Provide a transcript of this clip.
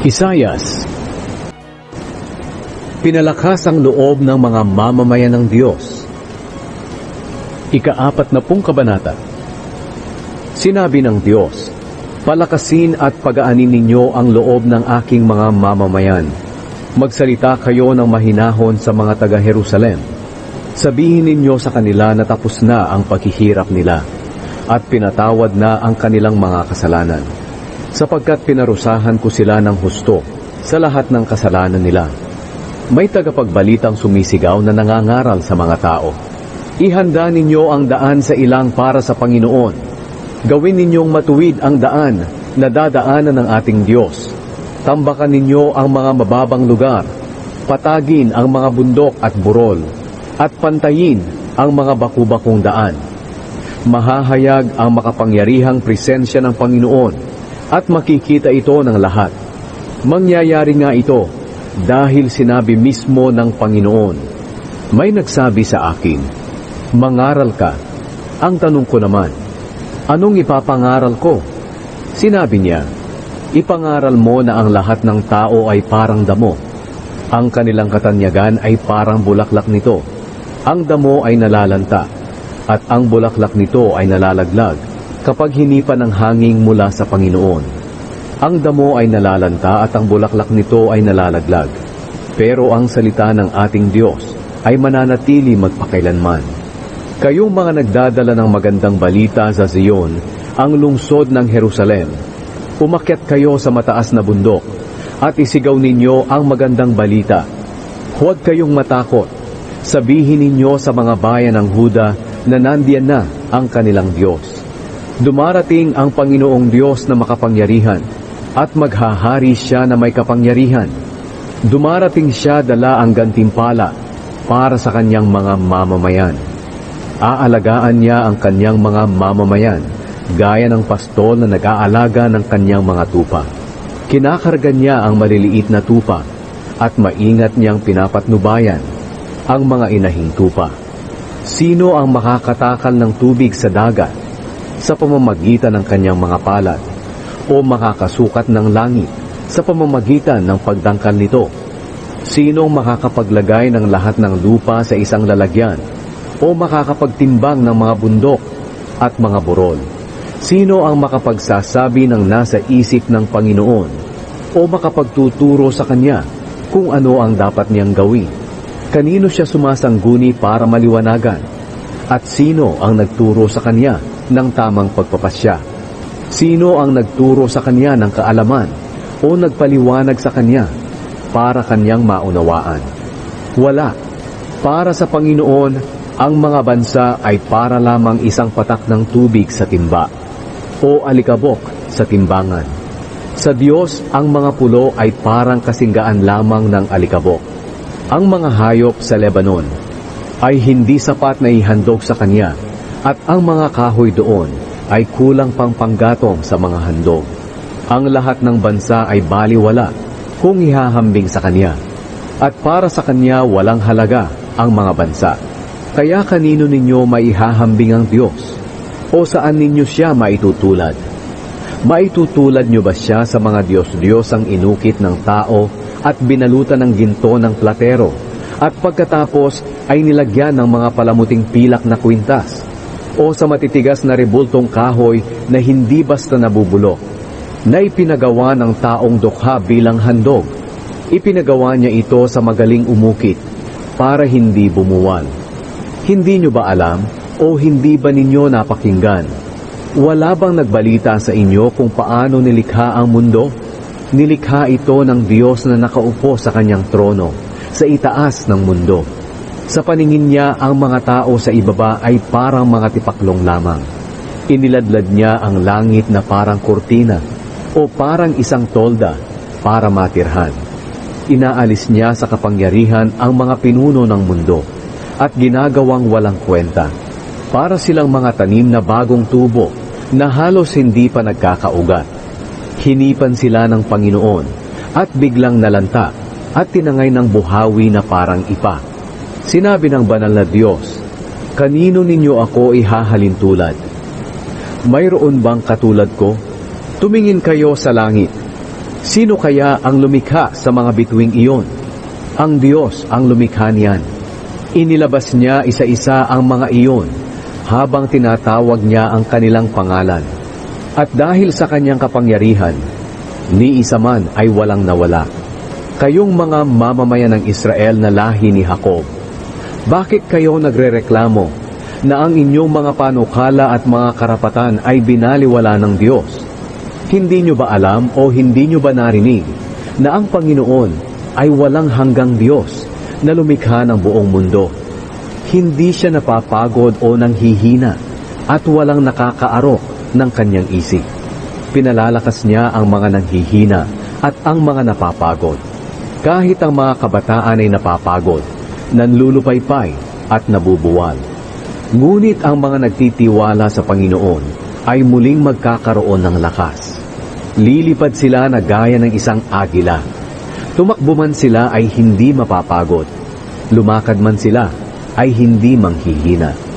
Isayas Pinalakas ang loob ng mga mamamayan ng Diyos. Ikaapat na pong kabanata Sinabi ng Diyos, Palakasin at pagaanin ninyo ang loob ng aking mga mamamayan. Magsalita kayo ng mahinahon sa mga taga-Jerusalem. Sabihin ninyo sa kanila na tapos na ang paghihirap nila at pinatawad na ang kanilang mga kasalanan. Sapagkat pinarusahan ko sila ng husto sa lahat ng kasalanan nila. May tagapagbalitang sumisigaw na nangangaral sa mga tao. Ihanda ninyo ang daan sa ilang para sa Panginoon. Gawin ninyong matuwid ang daan na dadaanan ng ating Diyos. Tambakan ninyo ang mga mababang lugar. Patagin ang mga bundok at burol. At pantayin ang mga bakubakong daan. Mahahayag ang makapangyarihang presensya ng Panginoon at makikita ito ng lahat. Mangyayari nga ito dahil sinabi mismo ng Panginoon. May nagsabi sa akin, Mangaral ka. Ang tanong ko naman, Anong ipapangaral ko? Sinabi niya, Ipangaral mo na ang lahat ng tao ay parang damo. Ang kanilang katanyagan ay parang bulaklak nito. Ang damo ay nalalanta, at ang bulaklak nito ay nalalaglag kapag hinipa ng hanging mula sa Panginoon. Ang damo ay nalalanta at ang bulaklak nito ay nalalaglag. Pero ang salita ng ating Diyos ay mananatili magpakailanman. Kayong mga nagdadala ng magandang balita sa Zion, ang lungsod ng Jerusalem, umakyat kayo sa mataas na bundok at isigaw ninyo ang magandang balita. Huwag kayong matakot. Sabihin ninyo sa mga bayan ng Huda na nandiyan na ang kanilang Diyos. Dumarating ang Panginoong Diyos na makapangyarihan at maghahari siya na may kapangyarihan. Dumarating siya dala ang gantimpala para sa kanyang mga mamamayan. Aalagaan niya ang kanyang mga mamamayan, gaya ng pastol na nag-aalaga ng kanyang mga tupa. Kinakarga niya ang maliliit na tupa at maingat niyang pinapatnubayan ang mga inahing tupa. Sino ang makakatakal ng tubig sa dagat sa pamamagitan ng kanyang mga palad o makakasukat ng langit sa pamamagitan ng pagdangkal nito? Sino makakapaglagay ng lahat ng lupa sa isang lalagyan o makakapagtimbang ng mga bundok at mga burol? Sino ang makapagsasabi ng nasa isip ng Panginoon o makapagtuturo sa Kanya kung ano ang dapat niyang gawin? Kanino siya sumasangguni para maliwanagan? At sino ang nagturo sa Kanya ng tamang pagpapasya? Sino ang nagturo sa Kanya ng kaalaman o nagpaliwanag sa Kanya para Kanyang maunawaan? Wala. Para sa Panginoon, ang mga bansa ay para lamang isang patak ng tubig sa timba o alikabok sa timbangan. Sa Diyos, ang mga pulo ay parang kasinggaan lamang ng alikabok. Ang mga hayop sa Lebanon ay hindi sapat na ihandog sa Kanya at ang mga kahoy doon ay kulang pang panggatong sa mga handog. Ang lahat ng bansa ay baliwala kung ihahambing sa Kanya at para sa Kanya walang halaga ang mga bansa. Kaya kanino ninyo maihahambing ang Diyos? O saan ninyo siya maitutulad? Maitutulad nyo ba siya sa mga Diyos-Diyos ang inukit ng tao at binalutan ng ginto ng platero at pagkatapos ay nilagyan ng mga palamuting pilak na kwintas o sa matitigas na rebultong kahoy na hindi basta nabubulok na ipinagawa ng taong dukha bilang handog. Ipinagawa niya ito sa magaling umukit para hindi bumuwal. Hindi nyo ba alam o hindi ba ninyo napakinggan? Wala bang nagbalita sa inyo kung paano nilikha ang mundo? Nilikha ito ng Diyos na nakaupo sa kanyang trono, sa itaas ng mundo. Sa paningin niya, ang mga tao sa ibaba ay parang mga tipaklong lamang. Iniladlad niya ang langit na parang kurtina o parang isang tolda para matirhan. Inaalis niya sa kapangyarihan ang mga pinuno ng mundo at ginagawang walang kwenta. Para silang mga tanim na bagong tubo na halos hindi pa nagkakaugat. Hinipan sila ng Panginoon at biglang nalanta at tinangay ng buhawi na parang ipa. Sinabi ng banal na Diyos, Kanino ninyo ako ihahalin tulad? Mayroon bang katulad ko? Tumingin kayo sa langit. Sino kaya ang lumikha sa mga bituing iyon? Ang Diyos ang lumikha niyan. Inilabas niya isa-isa ang mga iyon habang tinatawag niya ang kanilang pangalan. At dahil sa kanyang kapangyarihan, ni isa man ay walang nawala. Kayong mga mamamayan ng Israel na lahi ni Jacob, bakit kayo nagrereklamo na ang inyong mga panukala at mga karapatan ay binaliwala ng Diyos? Hindi nyo ba alam o hindi nyo ba narinig na ang Panginoon ay walang hanggang Diyos na lumikha ng buong mundo? Hindi siya napapagod o nanghihina at walang nakakaarok ng kanyang isip. Pinalalakas niya ang mga nanghihina at ang mga napapagod. Kahit ang mga kabataan ay napapagod, nanlulupaypay at nabubuwal. Ngunit ang mga nagtitiwala sa Panginoon ay muling magkakaroon ng lakas. Lilipad sila na gaya ng isang agila. Tumakbo man sila ay hindi mapapagod. Lumakad man sila ay hindi manghihina.